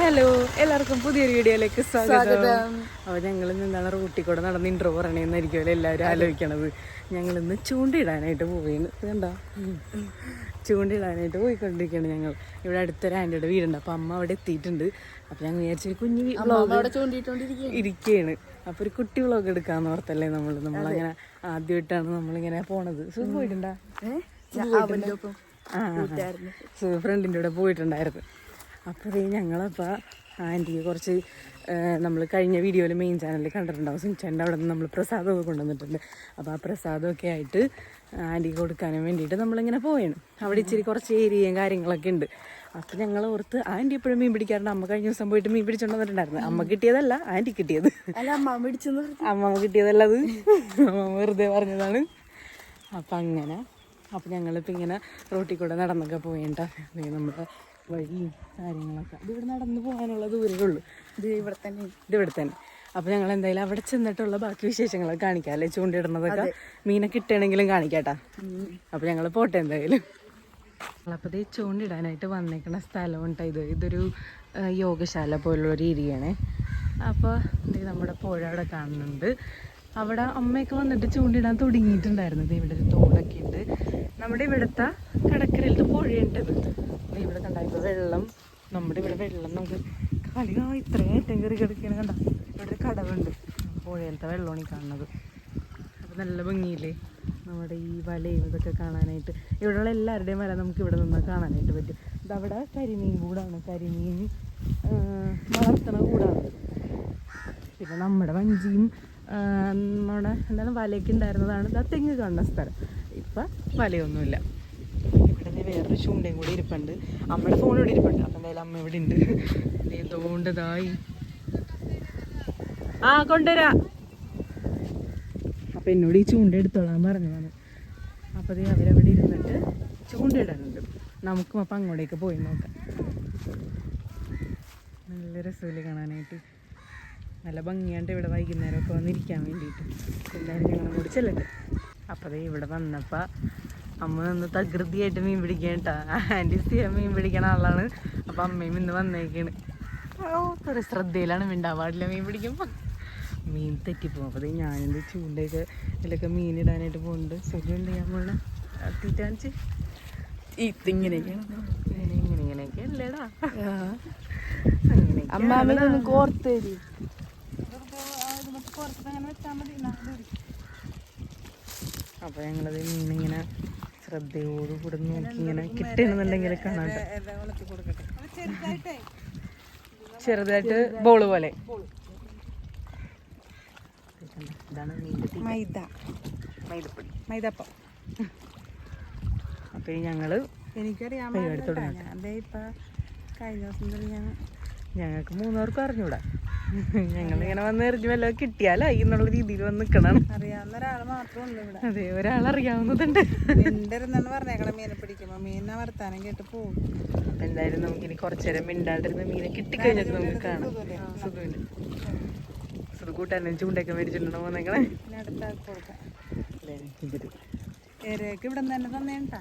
Hello എല്ലാവർക്കും പുതിയൊരു വീഡിയോയിലേക്ക് സ്വാഗതം. അപ്പൊ ഞങ്ങൾ നിന്നാണ് റൂട്ടിൽ കൂടെ നടന്ന് ഇൻട്രോ പറയണേന്നായിരിക്കുമല്ലോ എല്ലാവരും ആലോചിക്കണത്? ഞങ്ങൾ ഇന്ന് ചൂണ്ടിടാനായിട്ട് പോവുകയാണ് കണ്ടോ? ചൂണ്ടിടാനായിട്ട് പോയിക്കൊണ്ടിരിക്കുകയാണ് ഞങ്ങൾ. ഇവിടെ അടുത്തൊരു ആന്റിയുടെ വീടുണ്ട്. അപ്പൊ അമ്മ അവിടെ എത്തിയിട്ടുണ്ട്. അപ്പൊ ഞങ്ങൾ വിചാരിച്ചു കുഞ്ഞു വ്ളോഗ് ഇരിക്കുകയാണ്. അപ്പൊ ഒരു കുട്ടി വ്ളോഗ് എടുക്കാന്ന് ഓർത്തല്ലേ നമ്മൾ നമ്മളങ്ങനെ ആദ്യമായിട്ടാണ് നമ്മളിങ്ങനെ പോണത്. സുഖം പോയിട്ടുണ്ടാ? ആ ഫ്രണ്ടിന്റെ കൂടെ പോയിട്ടുണ്ടായിരുന്നു. അപ്പോൾ ഇത് ഞങ്ങളപ്പോൾ ആന്റിക്ക് കുറച്ച് നമ്മൾ കഴിഞ്ഞ വീഡിയോയിൽ മെയിൻ ചാനലിൽ കണ്ടിട്ടുണ്ടാവും. സിംചാന്റെ അവിടെ നിന്ന് നമ്മൾ പ്രസാദമൊക്കെ കൊണ്ടുവന്നിട്ടുണ്ട്. അപ്പോൾ ആ പ്രസാദമൊക്കെ ആയിട്ട് ആന്റിക്ക് കൊടുക്കാനും വേണ്ടിയിട്ട് നമ്മളിങ്ങനെ പോയാണ് അവിടെ ഇച്ചിരി കുറച്ച് ഏരിയയും കാര്യങ്ങളൊക്കെ ഉണ്ട്. അപ്പോൾ ഞങ്ങൾ ഓർത്ത് ആന്റി എപ്പോഴും മീൻ പിടിക്കാറുണ്ട്. അമ്മ കഴിഞ്ഞ ദിവസം പോയിട്ട് മീൻ പിടിച്ചു വന്നിട്ടുണ്ടായിരുന്നു. അമ്മ കിട്ടിയതല്ല ആന്റി കിട്ടിയത്. അല്ല അമ്മ കിട്ടിയതല്ല അത്. അമ്മ വെറുതെ പറഞ്ഞതാണ്. അപ്പം അങ്ങനെ. അപ്പം ഞങ്ങളിപ്പോൾ ഇങ്ങനെ റോട്ടിൽ കൂടെ നടന്നൊക്കെ പോയിട്ടാ നമ്മുടെ വഴിയും കാര്യങ്ങളൊക്കെ. അത് ഇവിടെ നടന്ന് പോകാനുള്ള ദൂരമേ ഉള്ളൂ. ഇത് ഇവിടെ തന്നെ ഇത് ഇവിടെ തന്നെ. അപ്പൊ ഞങ്ങൾ എന്തായാലും അവിടെ ചെന്നിട്ടുള്ള ബാക്കി വിശേഷങ്ങളൊക്കെ കാണിക്കാം അല്ലെ? ചൂണ്ടിടുന്നതൊക്കെ മീനെ കിട്ടണമെങ്കിലും കാണിക്കാട്ടാ. അപ്പൊ ഞങ്ങൾ പോട്ടെ എന്തായാലും. അപ്പോൾ ചൂണ്ടിടാനായിട്ട് വന്നേക്കുന്ന സ്ഥലമുണ്ട്. ഇത് ഇതൊരു യോഗശാല പോലുള്ള ഒരു ഏരിയയാണേ. അപ്പോൾ നമ്മുടെ പുഴ അവിടെ കാണുന്നുണ്ട്. അവിടെ അമ്മയൊക്കെ വന്നിട്ട് ചൂണ്ടിടാൻ തുടങ്ങിയിട്ടുണ്ടായിരുന്നു. ഇത് ഇവിടെ ഒരു തോടൊക്കെ ഉണ്ട്. നമ്മുടെ ഇവിടുത്തെ കടക്കരയിലത്തെ പുഴയുണ്ട്. ദേ ഇവിടെ കണ്ട വെള്ളം. നമ്മുടെ ഇവിടെ വെള്ളം നമുക്ക് കളി. ഇത്രയും ഏറ്റവും കയറി കിടക്കണ കണ്ട. ഇവിടെ ഒരു കടവുണ്ട്. പുഴയിലത്തെ വെള്ളമാണ് ഈ കാണുന്നത്. അപ്പോൾ നല്ല ഭംഗിയില്ലേ? നമ്മുടെ ഈ വലയും ഇതൊക്കെ കാണാനായിട്ട്. ഇവിടെയുള്ള എല്ലാവരുടെയും വല നമുക്ക് ഇവിടെ നിന്ന് കാണാനായിട്ട് പറ്റും. ഇതവിടെ കരിമീൻ കൂടാണ്. കരിമീൻ വളർത്തണ കൂടാണ്. പിന്നെ നമ്മുടെ വഞ്ചിയും നമ്മുടെ എന്താണ് വലയൊക്കെ ഉണ്ടായിരുന്നതാണ്. ഇതാ തെങ്ങ് കാണുന്ന സ്ഥലം. ഇപ്പം വലയൊന്നുമില്ല. ഇവിടെ നിന്ന് വേറൊരു ചൂണ്ടയും കൂടി ഇരിപ്പുണ്ട്. അമ്മയുടെ ഫോൺ ഇവിടെ ഇരിപ്പുണ്ട്. അപ്പം എന്തായാലും അമ്മ ഇവിടെ ഉണ്ട്. എന്തുകൊണ്ടതായി ആ കൊണ്ടുവരാ. അപ്പം എന്നോട് ഈ ചൂണ്ട എടുത്തോളാൻ പറഞ്ഞതാണ്. അപ്പോൾ ദേ അവരവിടെ ഇരുന്നിട്ട് ചൂണ്ടയിടാനുണ്ട് നമുക്കും അപ്പം അങ്ങോട്ടേക്ക് പോയി നോക്കാം. നല്ല രസമില്ല കാണാനായിട്ട്? നല്ല ഭംഗിയാണ്ട് ഇവിടെ വൈകുന്നേരമൊക്കെ വന്നിരിക്കാൻ വേണ്ടിയിട്ട്. എല്ലാവരും ഞങ്ങളും കൂടി ചെല്ലട്ടെ. അപ്പോൾ ഇവിടെ വന്നപ്പോൾ അമ്മ നിന്ന് തകൃതിയായിട്ട് മീൻ പിടിക്കാൻ കേട്ടോ ആന്റി സ്ഥിരം മീൻ പിടിക്കണ ആളാണ്. അപ്പോൾ അമ്മയും ഇന്ന് വന്നേക്കാണ്. ഓ ഒരു ശ്രദ്ധയിലാണ് മിണ്ടാൻ പാടില്ല മീൻ പിടിക്കുമ്പോൾ മീൻ തെറ്റിപ്പോകും അപ്പോൾ അതേ ഞാനെന്ത് ചൂണ്ടയൊക്കെ ഇതിലൊക്കെ മീൻ ഇടാനായിട്ട് പോകുന്നുണ്ട് സുഖമുണ്ട് ഞാൻ പോണ തീറ്റാണിച്ച് ഇതിങ്ങനെയൊക്കെയാണ് ഇങ്ങനെ ഇങ്ങനെ ഇങ്ങനെയൊക്കെ അല്ലേടാ. അമ്മ അമ്മാമ്മ കോർത്ത് അപ്പൊ ഞങ്ങളത് മീനിങ്ങനെ ശ്രദ്ധയോടുകൂടി നോക്കി ഇങ്ങനെ കിട്ടണമെന്നുണ്ടെങ്കിൽ കാണാൻ ചെറുതായിട്ട്. ബോൾ പോലെ. ഇതാണ് മീന്റെ തീറ്റ. മൈദ. മൈദപ്പൊടി. മൈദപ്പം. അപ്പൊ ഞങ്ങൾ എനിക്കറിയാം പരിപാടി ഞാൻ ഞങ്ങൾക്ക് മൂന്നാർക്കും അറിഞ്ഞൂടാ. ഞങ്ങളിങ്ങനെ വന്ന് എറിഞ്ഞു വല്ലതും കിട്ടിയാലായി എന്നുള്ള രീതിയിൽ വന്ന് നിൽക്കണം അറിയാവുന്ന ഒരാൾ മാത്രമേ ഉള്ളൂ ഇവിടെ. അതെ ഒരാൾ അറിയാവുന്നതുണ്ട് മിണ്ടരുന്നാണ് പറഞ്ഞേക്കണം മീനെ പിടിക്കുമ്പോ. മീനെ വർത്താനം കേട്ട് പോകും. അപ്പൊ എന്തായാലും നമുക്ക് ഇനി കുറച്ചേരം മിണ്ടാണ്ടിരുന്ന മീനെ കിട്ടിക്കഴിഞ്ഞിട്ട് നമുക്ക് കാണാം. സുഖമില്ല. സുഖ കൂട്ടാനും ചൂണ്ടൊക്കെ മേടിച്ചിട്ടുണ്ടോ വന്നേക്കണേ? പിന്നെ അടുത്ത ആൾക്ക് കൊടുക്കാം. ഏരയൊക്കെ ഇവിടെ തന്നെ തന്നേണ്ടാ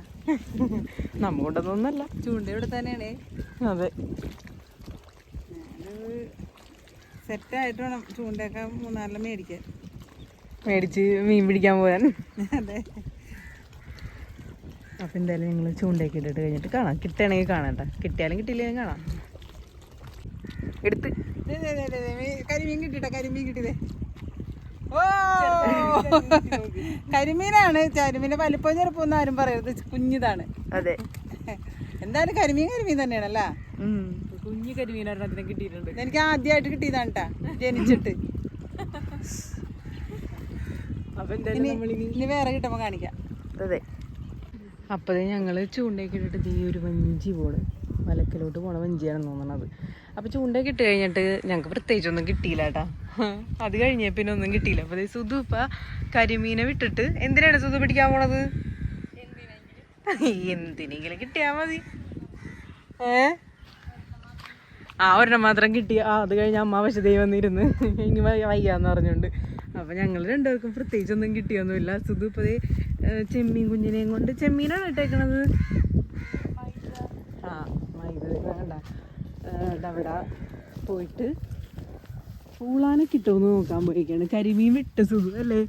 നമ്മ കൊണ്ടൊന്നല്ല ചൂണ്ട ഇവിടെ തന്നെയാണ്. അതെ. സെറ്റായിട്ട് വേണം ചൂണ്ടയൊക്കെ മൂന്നാറിലെ മേടിക്കാൻ. മേടിച്ച് മീൻ പിടിക്കാൻ പോകാൻ അതെ. അപ്പൊ എന്തായാലും നിങ്ങൾ ചൂണ്ടയൊക്കെ ഇട്ടിട്ട് കഴിഞ്ഞിട്ട് കാണാം. കിട്ടുകയാണെങ്കിൽ കാണാം കേട്ടോ കിട്ടിയാലും കിട്ടിയില്ലെങ്കിൽ കാണാം. എടുത്ത്. കരിമീൻ കിട്ടിട്ടോ? കരിമീൻ കിട്ടിയതേ ഓ! കരിമീനാണ്. കരിമീന്റെ വലിപ്പം ചെറുപ്പം ആരും പറയരുത്. കുഞ്ഞിതാണ്. അതെ. എന്തായാലും കരിമീൻ കരിമീൻ തന്നെയാണല്ലേ? കുഞ്ഞു കരിമീനൊരെണ്ണത്തിനെ കിട്ടിയിട്ടുണ്ട്. എനിക്ക് ആദ്യമായിട്ട് കിട്ടിയതാണ് കേട്ടാ ജനിച്ചിട്ട്. അപ്പൊ ഇനി വേറെ കിട്ടുമ്പോ കാണിക്കാം. അതെ. ഞങ്ങൾ ഞങ്ങൾ ചൂണ്ടയൊക്കെ ഇട്ടിട്ട് ഈ ഒരു വഞ്ചി പോണ്. വലക്കിലോട്ട് പോണ വഞ്ചിയാണെന്ന് തോന്നണത്. അപ്പൊ ചൂണ്ടയൊക്കെ ഇട്ട് കഴിഞ്ഞിട്ട് ഞങ്ങൾക്ക് പ്രത്യേകിച്ചൊന്നും കിട്ടിയില്ല കേട്ടാ അത് കഴിഞ്ഞ പിന്നെ ഒന്നും കിട്ടിയില്ല. അപ്പോൾ സുധു ഇപ്പം കരിമീനെ വിട്ടിട്ട് എന്തിനാണ് സുധു പിടിക്കാൻ പോണത്? എന്തിനെങ്കിലും കിട്ടിയാ മതി. ഏ? ആ ഒരെണ്ണം മാത്രം കിട്ടി. ആ അത് കഴിഞ്ഞ് അമ്മ ദൈവം വന്നിരുന്ന് ഇനി വയ്യ- വയ്യാന്ന് പറഞ്ഞുകൊണ്ട് അപ്പം ഞങ്ങൾ രണ്ടുപേർക്കും പ്രത്യേകിച്ചൊന്നും കിട്ടിയൊന്നുമില്ല. സുധു ഇപ്പോൾ ചെമ്മീൻ കുഞ്ഞിനെയും കൊണ്ട് ചെമ്മീനാണ് ഇട്ടേക്കണത്. ആ മൈദ അവിടെ പോയിട്ട് പൂളാനെ കിട്ടുമെന്ന് നോക്കാൻ പോയിക്കാണ് കരിമീൻ വിട്ട സുധു അല്ലേ?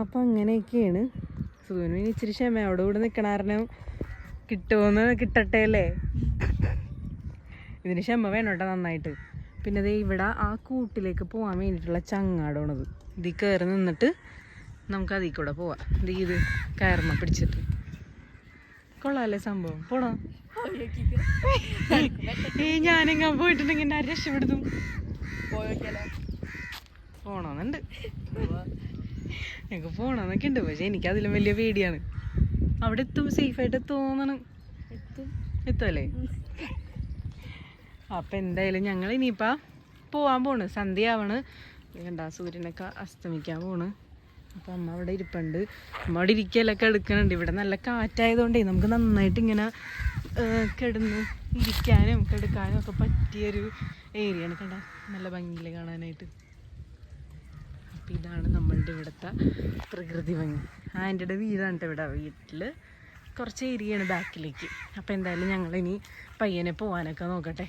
അപ്പം അങ്ങനെയൊക്കെയാണ്. സുധുവിന് ഇച്ചിരി ക്ഷമ അവിടെ കൂടെ നിൽക്കണ കാരണം കിട്ടുമെന്ന് കിട്ടട്ടെ അല്ലേ? ഇതിന് ക്ഷമ വേണം കേട്ടോ നന്നായിട്ട്. പിന്നെ ദേ ഇവിടെ ആ കൂട്ടിലേക്ക് പോകാൻ വേണ്ടിയിട്ടുള്ള ചങ്ങാടമാണത് ഇതിൽ കയറി നിന്നിട്ട് നമുക്ക് അതിൽ കൂടെ പോവാം. ഇത് ഇത് കയറുമ്പോൾ പിടിച്ചിട്ട്. കൊള്ളാല്ലേ സംഭവം? പോണോ? ഈ ഞാനെങ്ങാൻ പോയിട്ടുണ്ടെങ്കിൽ എന്നെ രക്ഷപ്പെടുന്നു രക്ഷപ്പെടുത്തും? പോണോന്നുണ്ട്. ഞങ്ങൾക്ക് പോണോന്നൊക്കെ ഉണ്ട്. പക്ഷെ എനിക്ക് അതിലും വലിയ പേടിയാണ്. അവിടെ എത്തും സേഫായിട്ട് തോന്നണം എത്തുമല്ലേ അപ്പം എന്തായാലും ഞങ്ങൾ ഇനിയിപ്പോൾ പോവാൻ പോണ്. സന്ധ്യ ആവണ് വേണ്ട സൂര്യനൊക്കെ അസ്തമിക്കാൻ പോണ്. അപ്പം അമ്മ അവിടെ ഇരിപ്പുണ്ട്. അമ്മ അവിടെ ഇരിക്കലൊക്കെ എടുക്കണുണ്ട് ഇവിടെ നല്ല കാറ്റായതുകൊണ്ടേ നമുക്ക് നന്നായിട്ട് ഇങ്ങനെ കിടന്ന് ഇരിക്കാനും കിടക്കാനും ഒക്കെ പറ്റിയൊരു ഏരിയയാണ് കണ്ട നല്ല ഭംഗിയിൽ കാണാനായിട്ട്. അപ്പം ഇതാണ് നമ്മളുടെ ഇവിടുത്തെ പ്രകൃതി ഭംഗി. ആന്റിയുടെ വീടാണ് ഇവിടെ വീട്ടിൽ കുറച്ച് ഏരിയയാണ് ബാക്കിലേക്ക്. അപ്പോൾ എന്തായാലും ഞങ്ങളിനി പയ്യനെ പോകാനൊക്കെ നോക്കട്ടെ.